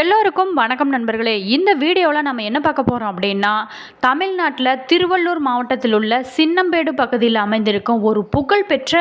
எல்லோருக்கும் வணக்கம் நண்பர்களே. இந்த வீடியோவில் நம்ம என்ன பார்க்க போகிறோம் அப்படின்னா தமிழ்நாட்டில் திருவள்ளூர் மாவட்டத்தில் உள்ள சின்னம்பேடு பகுதியில் அமைந்திருக்கும் ஒரு புகழ்பெற்ற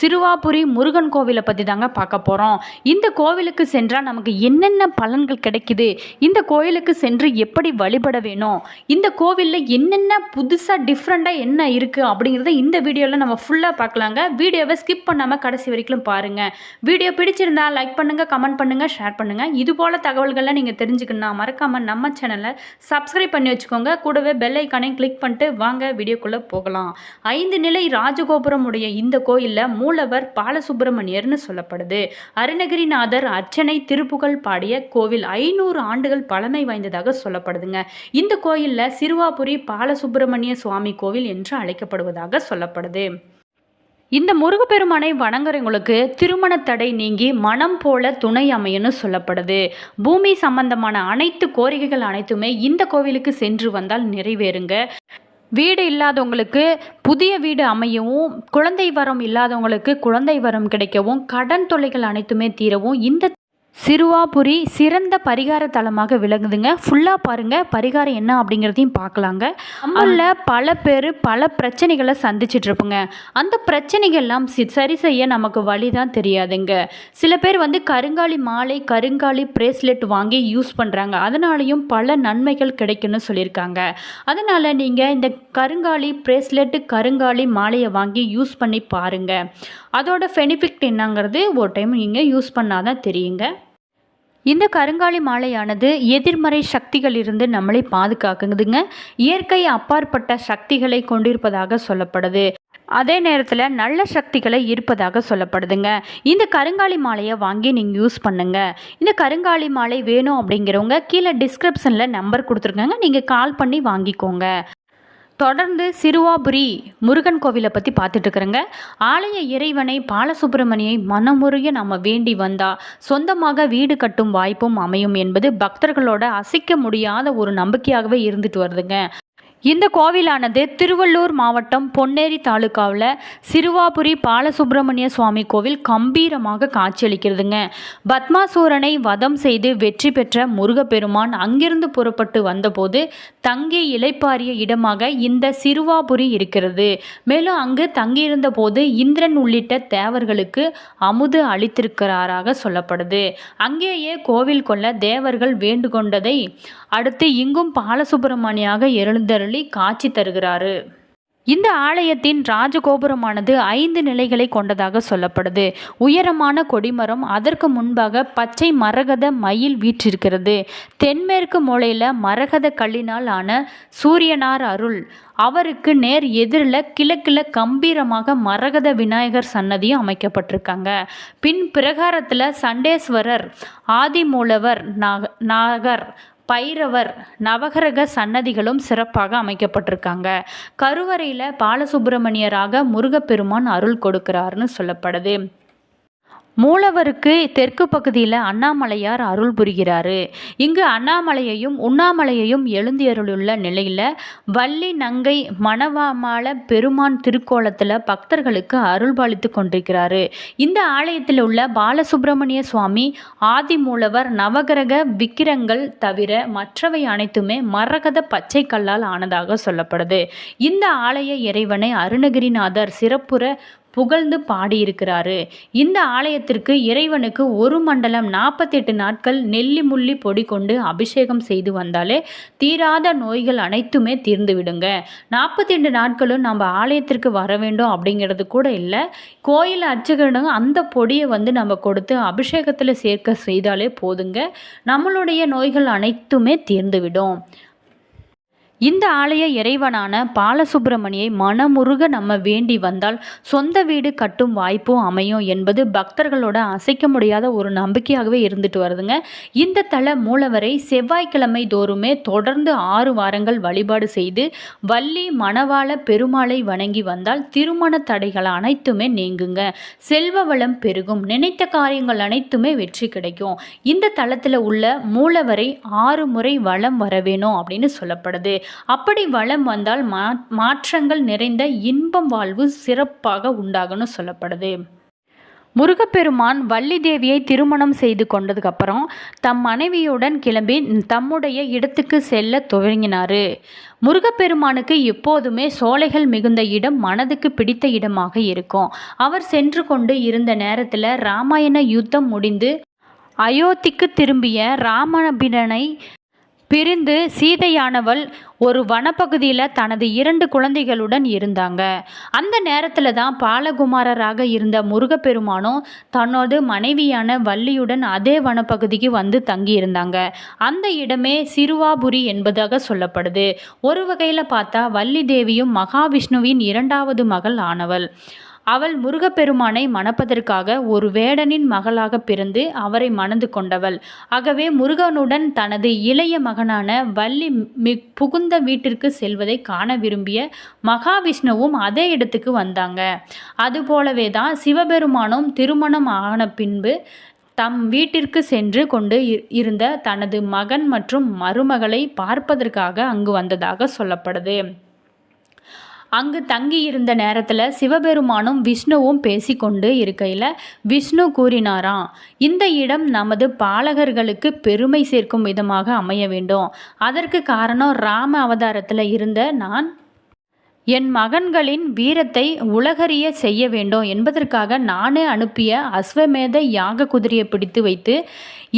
சிறுவாபுரி முருகன் கோவிலை பற்றி தாங்க பார்க்க போகிறோம் இந்த கோவிலுக்கு சென்றால் நமக்கு என்னென்ன பலன்கள் கிடைக்குது? இந்த கோவிலுக்கு சென்று எப்படி வழிபட வேணும்? இந்த கோவிலில் என்னென்ன புதுசாக டிஃப்ரெண்ட்டாக என்ன இருக்குது அப்படிங்கிறத இந்த வீடியோவில் நம்ம ஃபுல்லாக பார்க்கலாங்க. வீடியோவை ஸ்கிப் பண்ணாமல் கடைசி வரைக்கும் பாருங்கள் வீடியோ பிடிச்சிருந்தா லைக் பண்ணுங்கள் கமெண்ட் பண்ணுங்கள் ஷேர் பண்ணுங்கள் இது போல் தகவல்களை நீங்கள் தெரிஞ்சுக்கணும்னா மறக்காமல் நம்ம சேனலை சப்ஸ்கிரைப் பண்ணி வச்சுக்கோங்க. கூடவே பெல் ஐக்கானையும் கிளிக் பண்ணிட்டு வாங்க வீடியோக்குள்ளே போகலாம். ஐந்து நிலை ராஜகோபுரம் உடைய இந்த கோயிலில் மூலவர் பாலசுப்பிரமணியர்னு சொல்லப்படுது. அருணகிரிநாதர் அர்ச்சனை திருப்புகழ் பாடிய கோவில் ஐநூறு ஆண்டுகள் பழமை வாய்ந்ததாக சொல்லப்படுதுங்க. இந்த கோயிலில் சிறுவாபுரி பாலசுப்பிரமணிய சுவாமி கோவில் என்று அழைக்கப்படுவதாக சொல்லப்படுது. இந்த முருகப்பெருமானை வணங்குறவங்களுக்கு திருமண தடை நீங்கி மனம் போல துணை அமையுன்னு சொல்லப்படுது. பூமி சம்பந்தமான அனைத்து கோரிக்கைகள் அனைத்துமே இந்த கோவிலுக்கு சென்று வந்தால் நிறைவேறுங்க. வீடு இல்லாதவங்களுக்கு புதிய வீடு அமையவும் குழந்தை வரம் இல்லாதவங்களுக்கு குழந்தை வரம் கிடைக்கவும் கடன் தொல்லைகள் அனைத்துமே தீரவும் இந்த சிறுவாபுரி சிறந்த பரிகார தலமாக விளங்குதுங்க. ஃபுல்லாக பாருங்கள் பரிகாரம் என்ன அப்படிங்கிறதையும் பார்க்கலாங்க. நம்மளில் பல பேர் பல பிரச்சனைகளை சந்திச்சிட்டு இருப்போங்க அந்த பிரச்சனைகள்லாம் சி சரி செய்ய நமக்கு வழி தான் தெரியாதுங்க. சில பேர் வந்து கருங்காலி மாலை கருங்காலி பிரேஸ்லெட் வாங்கி யூஸ் பண்ணுறாங்க அதனாலையும் பல நன்மைகள் கிடைக்கும்னு சொல்லியிருக்காங்க. அதனால் நீங்கள் இந்த கருங்காலி பிரேஸ்லெட்டு கருங்காலி மாலையை வாங்கி யூஸ் பண்ணி பாருங்கள் அதோட பெனிஃபிட் என்னங்கிறது ஒரு டைம் நீங்கள் யூஸ் பண்ணாதான் தெரியுங்க. இந்த கருங்காலி மாலையானது எதிர்மறை சக்திகளிலிருந்து நம்மளை பாதுகாக்குதுங்க இயற்கை அப்பாற்பட்ட சக்திகளை கொண்டிருப்பதாக சொல்லப்படுது. அதே நேரத்தில் நல்ல சக்திகளை இருப்பதாக சொல்லப்படுதுங்க. இந்த கருங்காலி மாலையை வாங்கி நீங்கள் யூஸ் பண்ணுங்க. இந்த கருங்காலி மாலை வேணும் அப்படிங்கிறவங்க கீழே டிஸ்கிரிப்ஷனில் நம்பர் கொடுத்துருக்காங்க. நீங்கள் கால் பண்ணி வாங்கிக்கோங்க. தொடர்ந்து சிறுவாபுரி முருகன் கோவிலை பற்றி பார்த்துட்டு இருக்கிறேங்க ஆலய இறைவனை பாலசுப்பிரமணியை மனமுருக நம்ம வேண்டி வந்தால் சொந்தமாக வீடு கட்டும் வாய்ப்பும் அமையும் என்பது பக்தர்களோட அசைக்க முடியாத ஒரு நம்பிக்கையாகவே இருந்துட்டு வருதுங்க. இந்த கோவிலானது திருவள்ளூர் மாவட்டம் பொன்னேரி தாலுக்காவில் சிறுவாபுரி பாலசுப்பிரமணிய சுவாமி கோவில் கம்பீரமாக காட்சியளிக்கிறதுங்க. பத்மாசூரனை வதம் செய்து வெற்றி பெற்ற முருகப்பெருமான் அங்கிருந்து புறப்பட்டு வந்தபோது தங்கி இலைப்பாரிய இடமாக இந்த சிறுவாபுரி இருக்கிறது. மேலும் அங்கு தங்கியிருந்த போது இந்திரன் உள்ளிட்ட தேவர்களுக்கு அமுது அளித்திருக்கிறாராக சொல்லப்படுது. அங்கேயே கோவில் கொள்ள தேவர்கள் வேண்டுகொண்டதை அடுத்து இங்கும் பாலசுப்பிரமணியாக எழுந்தருளி காட்சி தருகிறாரு. இந்த ஆலயத்தின் ராஜகோபுரமானது ஐந்து நிலைகளை கொண்டதாக சொல்லப்படுது. உயரமான கொடிமரம் அதற்கு முன்பாக பச்சை மரகத மயில் வீற்றிருக்கிறது. தென்மேற்கு மூலையில் மரகத கல்லினால் ஆன சூரியனார் அருள். அவருக்கு நேர் எதிரில் கிழக்கில் கம்பீரமாக மரகத விநாயகர் சன்னதியும் அமைக்கப்பட்டிருக்காங்க. பின் பிரகாரத்தில் சண்டேஸ்வரர் ஆதிமூலவர் நாக நாகர் பைரவர் நவகிரக சன்னதிகளும் சிறப்பாக அமைக்கப்பட்டிருக்காங்க. கருவறையில் பாலசுப்பிரமணியராக முருகப்பெருமான் அருள் கொடுக்கிறாருன்னு சொல்லப்படுது. மூலவருக்கு தெற்கு பகுதியில் அண்ணாமலையார் அருள் புரிகிறாரு. இங்கு அண்ணாமலையையும் உண்ணாமலையையும் எழுந்தியருளுள்ள நிலையில் வள்ளி நங்கை மணவாமால பெருமான் திருக்கோலத்தில் பக்தர்களுக்கு அருள்பாலித்து கொண்டிருக்கிறாரு. இந்த ஆலயத்தில் உள்ள பாலசுப்பிரமணிய சுவாமி ஆதி மூலவர் நவகிரக விக்கிரங்கள் தவிர மற்றவை அனைத்துமே மரகத பச்சை கல்லால் ஆனதாக சொல்லப்படுது. இந்த ஆலய இறைவனை அருணகிரிநாதர் சிறப்புற புகழ்ந்து பாடியிருக்கிறாரு. இந்த ஆலயத்திற்கு இறைவனுக்கு ஒரு மண்டலம் நாற்பத்தெட்டு நாட்கள் நெல்லி முள்ளி பொடி கொண்டு அபிஷேகம் செய்து வந்தாலே தீராத நோய்கள் அனைத்துமே தீர்ந்து விடுங்க. நாட்களும் நம்ம ஆலயத்திற்கு வர வேண்டும் அப்படிங்கிறது கூட இல்லை. கோயில் அர்ச்சகரிடம் அந்த பொடியை வந்து நம்ம கொடுத்து அபிஷேகத்தில் சேர்க்க செய்தாலே போதுங்க. நம்மளுடைய நோய்கள் அனைத்துமே தீர்ந்துவிடும் இந்த ஆலய இறைவனான பாலசுப்பிரமணியை மனமுருக நம்ம வேண்டி வந்தால் சொந்த வீடு கட்டும் வாய்ப்பும் அமையும் என்பது பக்தர்களோட அசைக்க முடியாத ஒரு நம்பிக்கையாகவே இருந்துட்டு வருதுங்க. இந்த தல மூலவரை செவ்வாய்க்கிழமை தோறுமே தொடர்ந்து ஆறு வாரங்கள் வழிபாடு செய்து வள்ளி மணவாள பெருமாளை வணங்கி வந்தால் திருமண தடைகள் அனைத்துமே நீங்குங்க. செல்வ வளம் பெருகும். நினைத்த காரியங்கள் அனைத்துமே வெற்றி கிடைக்கும். இந்த தளத்தில் உள்ள மூலவரை ஆறு முறை வளம் வர வேணும் அப்படின்னு சொல்லப்படுது. அப்படி வளம் வந்தால் மா மாற்றங்கள் நிறைந்த இன்பம் வாழ்வு சிறப்பாக உண்டாகும்னு சொல்லப்படுது. முருகப்பெருமான் வள்ளி தேவியை திருமணம் செய்து கொண்டதுக்கப்புறம் தம் மனைவியுடன் கிளம்பி தம்முடைய இடத்துக்கு செல்ல துவங்கினார். முருகப்பெருமானுக்கு எப்போதுமே சோலைகள் மிகுந்த இடம் மனதுக்கு பிடித்த இடமாக இருக்கும். அவர் சென்று கொண்டு இருந்த நேரத்தில் ராமாயண யுத்தம் முடிந்து அயோத்திக்கு திரும்பிய ராமபிரனை பிரிந்து சீதையானவள் ஒரு வனப்பகுதியில் தனது இரண்டு குழந்தைகளுடன் இருந்தாங்க. அந்த நேரத்தில் தான் பாலகுமாரராக இருந்த முருகப்பெருமானும் தன்னோட மனைவியான வள்ளியுடன் அதே வனப்பகுதிக்கு வந்து தங்கியிருந்தாங்க. அந்த இடமே சிறுவாபுரி என்பதாக சொல்லப்படுது. ஒரு வகையில் பார்த்தா வள்ளி தேவியும் மகாவிஷ்ணுவின் இரண்டாவது மகள் ஆனவள். அவள் முருகப்பெருமானை மணப்பதற்காக ஒரு வேடனின் மகளாக பிறந்து அவரை மணந்து கொண்டவள். ஆகவே முருகனுடன் தனது இளைய மகனான வள்ளி மி புகுந்த வீட்டிற்கு செல்வதை காண விரும்பிய மகாவிஷ்ணுவும் அதே இடத்துக்கு வந்தாங்க. அதுபோலவே தான் சிவபெருமானும் திருமணம் ஆன பின்பு தம் வீட்டிற்கு சென்று கொண்டு இருந்த தனது மகன் மற்றும் மருமகளை பார்ப்பதற்காக அங்கு வந்ததாக சொல்லப்படுது. அங்கு தங்கியிருந்த நேரத்தில் சிவபெருமானும் விஷ்ணுவும் பேசிக்கொண்டு இருக்கையில் விஷ்ணு கூறினாராம் இந்த இடம் நமது பாலகர்களுக்கு பெருமை சேர்க்கும் விதமாக அமைய வேண்டும். அதற்கு காரணம் ராம அவதாரத்தில் இருந்த நான். என் மகன்களின் வீரத்தை உலகறிய செய்ய வேண்டும் என்பதற்காக நானே அனுப்பிய அஸ்வமேத யாக குதிரையை பிடித்து வைத்து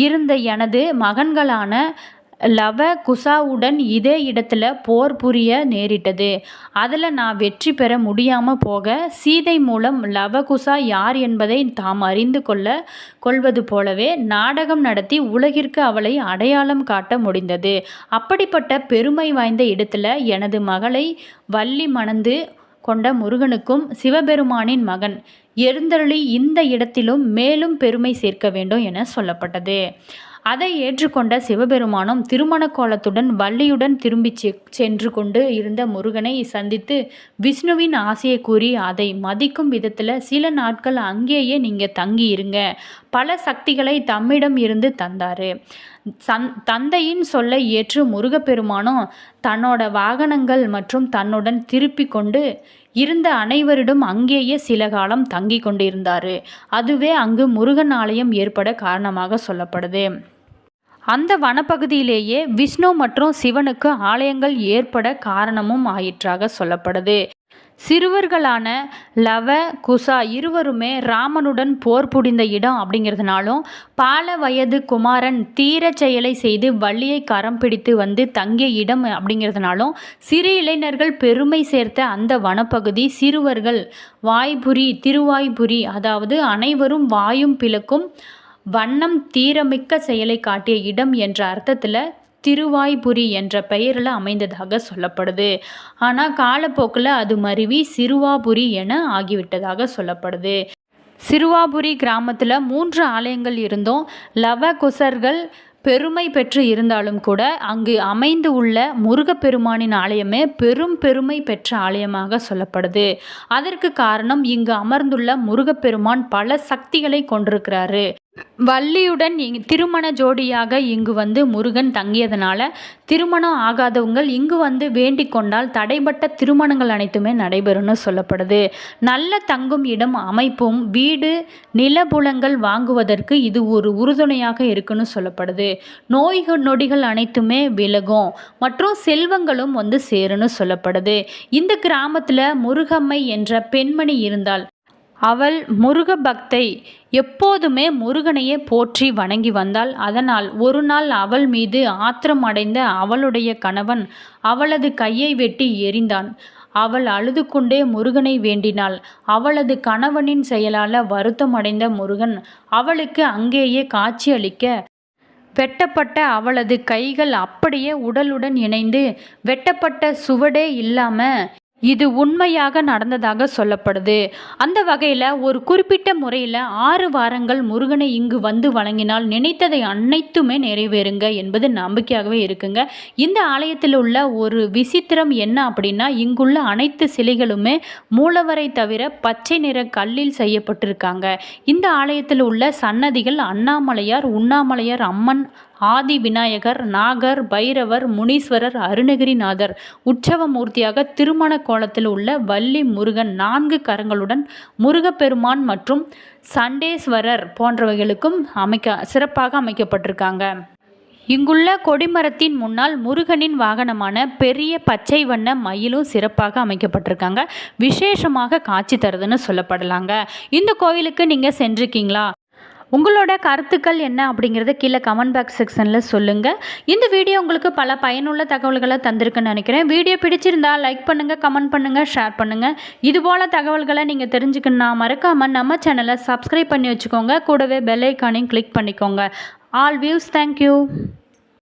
இருந்த எனது மகன்களான லவ குசாவுடன் இதே இடத்துல போர் புரிய நேரிட்டது. அதில் நான் வெற்றி பெற முடியாமல் போக சீதை மூலம் லவகுசா யார் என்பதை தாம் அறிந்து கொள்ள கொள்வது போலவே நாடகம் நடத்தி உலகிற்கு அவளை அடையாளம் காட்ட முடிந்தது. அப்படிப்பட்ட பெருமை வாய்ந்த இடத்துல எனது மகளை வள்ளி மணந்து கொண்ட முருகனுக்கும் சிவபெருமானின் மகன் எருந்தருளி இந்த இடத்திலும் மேலும் பெருமை சேர்க்க வேண்டும் என சொல்லப்பட்டது. அதை ஏற்றுக்கொண்ட சிவபெருமானும் திருமண கோலத்துடன் வள்ளியுடன் திரும்பி சென்று கொண்டு இருந்த முருகனை சந்தித்து விஷ்ணுவின் ஆசையை கூறி அதை மதிக்கும் விதத்தில் சில நாட்கள் அங்கேயே நீங்கள் தங்கி இருங்க பல சக்திகளை தம்மிடம் இருந்து தந்தார். சந் தந்தையின் சொல்லை ஏற்று முருகப்பெருமானும் தன்னோட வாகனங்கள் மற்றும் தன்னுடன் திருப்பி கொண்டு இருந்த அனைவரிடம் அங்கேயே சில காலம் தங்கி கொண்டிருந்தார். அதுவே அங்கு முருகன் ஆலயம் ஏற்பட காரணமாக சொல்லப்படுது. அந்த வனப்பகுதியிலேயே விஷ்ணு மற்றும் சிவனுக்கு ஆலயங்கள் ஏற்பட காரணமும் ஆயிற்றாக சொல்லப்படுது. சிறுவர்களான லவ குசா இருவருமே ராமனுடன் போர் புடிந்த இடம் அப்படிங்கிறதுனாலும் பால வயது குமாரன் தீர செயலை செய்து வள்ளியை கரம் பிடித்து வந்து தங்கிய இடம் அப்படிங்கிறதுனாலும் சிறு இளைஞர்கள் பெருமை சேர்த்த அந்த வனப்பகுதி சிறுவர்கள் வாய்புரி திருவாய்புரி அதாவது அனைவரும் வாயும் பிளக்கும் வண்ணம் தீரமிக்க செயலை காட்டிய இடம் என்ற அர்த்தத்தில் திருவாய்புரி என்ற பெயரில் அமைந்ததாக சொல்லப்படுது. ஆனால் காலப்போக்கில் அது மருவி சிறுவாபுரி என ஆகிவிட்டதாக சொல்லப்படுது. சிறுவாபுரி கிராமத்தில் மூன்று ஆலயங்கள் இருந்தும் லவ குசர்கள் பெருமை பெற்று இருந்தாலும் கூட அங்கு அமைந்து உள்ள முருகப்பெருமானின் ஆலயமே பெரும் பெருமை பெற்ற ஆலயமாக சொல்லப்படுது. அதற்கு காரணம் இங்கு அமர்ந்துள்ள முருகப்பெருமான் பல சக்திகளை கொண்டிருக்கிறாரு. வள்ளியுடன் திருமண ஜோடியாக இங்கு வந்து முருகன் தங்கியதனால திருமணம் ஆகாதவங்கள் இங்கு வந்து வேண்டிக் கொண்டால் தடைப்பட்ட திருமணங்கள் அனைத்துமே நடைபெறும்னு சொல்லப்படுது. நல்ல தங்கும் இடம் அமைப்பும் வீடு நிலபுலங்கள் வாங்குவதற்கு இது ஒரு உறுதுணையாக இருக்குன்னு சொல்லப்படுது. நோய்கள் நொடிகள் அனைத்துமே விலகும். மற்றும் செல்வங்களும் வந்து சேருன்னு சொல்லப்படுது. இந்த கிராமத்தில் முருகம்மை என்ற பெண்மணி இருந்தால் அவள் முருக பக்தை எப்போதுமே முருகனையே போற்றி வணங்கி வந்தாள். அதனால் ஒரு நாள் அவள் மீது ஆத்திரம் அடைந்த அவளுடைய கணவன் அவளது கையை வெட்டி எரிந்தான் அவள் அழுது கொண்டே முருகனை வேண்டினாள். அவளது கணவனின் செயலால் வருத்தம் அடைந்த முருகன் அவளுக்கு அங்கேயே காட்சி அளிக்க வெட்டப்பட்ட அவளது கைகள் அப்படியே உடலுடன் இணைந்து வெட்டப்பட்ட சுவடே இல்லாமல் இது உண்மையாக நடந்ததாக சொல்லப்படுது. அந்த வகையில் ஒரு குறிப்பிட்ட முறையில் ஆறு வாரங்கள் முருகனை இங்கு வந்து வழங்கினால் நினைத்ததை அனைத்துமே நிறைவேறுங்க என்பது நம்பிக்கையாகவே இருக்குங்க. இந்த ஆலயத்தில் உள்ள ஒரு விசித்திரம் என்ன அப்படின்னா இங்குள்ள அனைத்து சிலைகளுமே மூலவரை தவிர பச்சை நிற கல்லில் செய்யப்பட்டிருக்காங்க. இந்த ஆலயத்தில் உள்ள சன்னதிகள் அண்ணாமலையார் உண்ணாமலையார் அம்மன் ஆதி விநாயகர் நாகர் பைரவர் முனீஸ்வரர் அருணகிரிநாதர். உற்சவ மூர்த்தியாக திருமண கோலத்தில் உள்ள வள்ளி முருகன் நான்கு கரங்களுடன் முருகப்பெருமான் மற்றும் சண்டேஸ்வரர் போன்றவைகளுக்கும் அமைக்க சிறப்பாக அமைக்கப்பட்டிருக்காங்க. இங்குள்ள கொடிமரத்தின் முன்னால் முருகனின் வாகனமான பெரிய பச்சை வண்ண மயிலும் சிறப்பாக அமைக்கப்பட்டிருக்காங்க. விசேஷமாக காட்சி தருதுன்னு சொல்லப்படலாங்க. இந்த கோவிலுக்கு நீங்கள் சென்றிருக்கீங்களா? உங்களோட கருத்துக்கள் என்ன அப்படிங்கிறத கீழே கமெண்ட் பாக்ஸ் செக்ஷனில் சொல்லுங்கள் இந்த வீடியோ உங்களுக்கு பல பயனுள்ள தகவல்களை தந்திருக்குன்னு நினைக்கிறேன். வீடியோ பிடிச்சிருந்தா லைக் பண்ணுங்கள் கமெண்ட் பண்ணுங்கள் ஷேர் பண்ணுங்கள் இதுபோல் தகவல்களை நீங்கள் தெரிஞ்சுக்கணுன்னா மறக்காமல் நம்ம சேனலை சப்ஸ்கிரைப் பண்ணி வச்சுக்கோங்க. கூடவே பெல் ஐக்கானையும் கிளிக் பண்ணிக்கோங்க. All views thank you